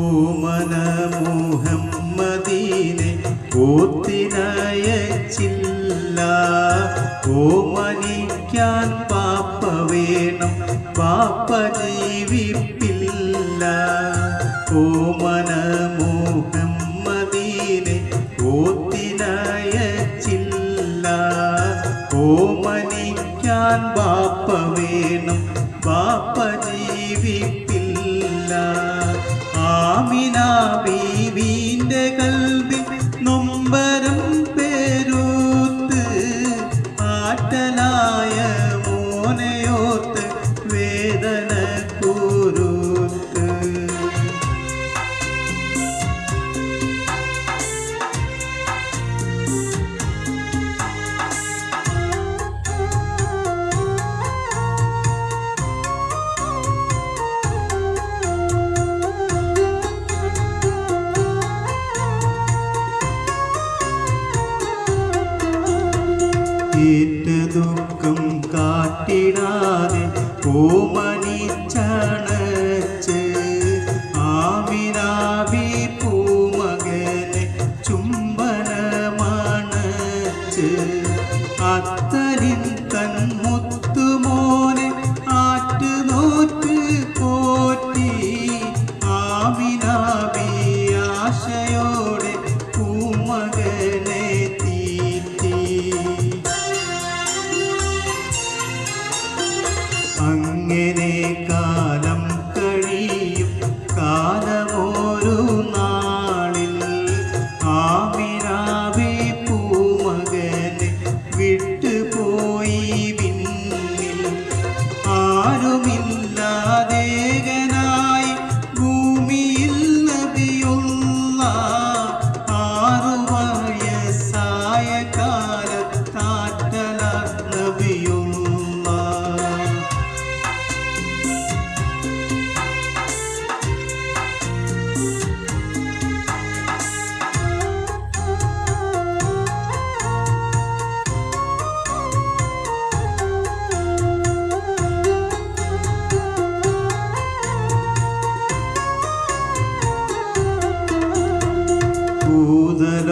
ഓമന മുഹമ്മദീനെ ഓത്തിനയച്ചില്ല ഓമനിക്കാൻ പാപ്പ വേണം പാപ്പ ജീവിപ്പില്ല ഓമന മുഹമ്മദീനെ ഓത്തിനയച്ചില്ല. ഓമനിക്കാൻ പാപ്പ വേണം പാപ്പ ജീവിപ്പില്ല ആമിന ബീവിന്റെ ഏറ്റ ദുഃഖം കാട്ടിടാതെ ഓമനിച്ചണച്ച് ആമിനാവി പൂമകനെ ചുംബനമണച്ച് അത്തരിൻ തൻ മുത്തുമോനെ ആറ്റുനോറ്റ് പോറ്റി ആമിനാവി ആശയോടെ പൂമകനെ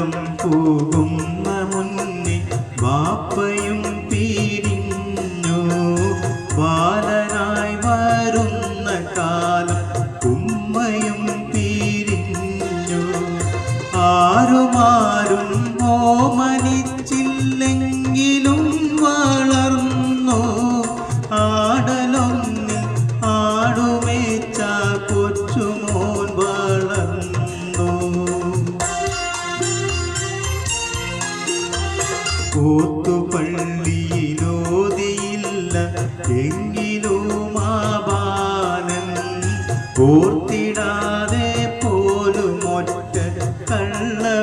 ഭൂതലം പോകുന്ന മുന്നി ബാപ്പയും പിരിഞ്ഞു. ബാലനായി വരുന്ന കാലം ഉമ്മയും പിരിഞ്ഞു. ആരുമാരും കൂത്തുപള്ളിയിലോതിയില്ല എങ്കിലും ആ ബാലൻ ഓർത്തിടാതെ പോലും ഒറ്റ കള്ളമോതിയില്ല.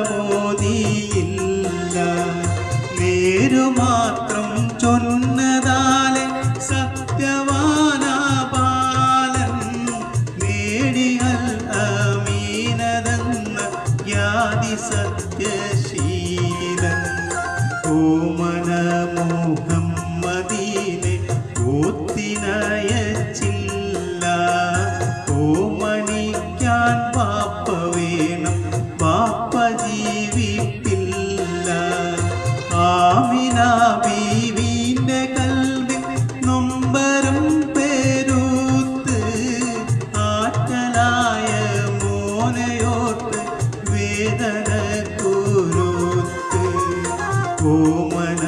നേരു മാത്രം ചൊന്നതാലെ സത്യവാനാപാലൻ നേടിയൽ അമീനതെന്ന യാതി സത്യശീലൻ മദീനെ കൂത്തിനയച്ചില്ല ഓമണിക്കാൻ പാപ്പ വേണം പാപ്പ ജീവിപ്പില്ല. ആമിന വേദന ഓമന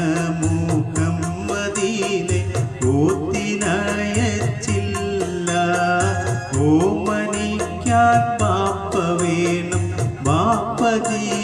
ക്ഷമിക്കാൻ പാപ്പ വേണം മാപ്പ ജീ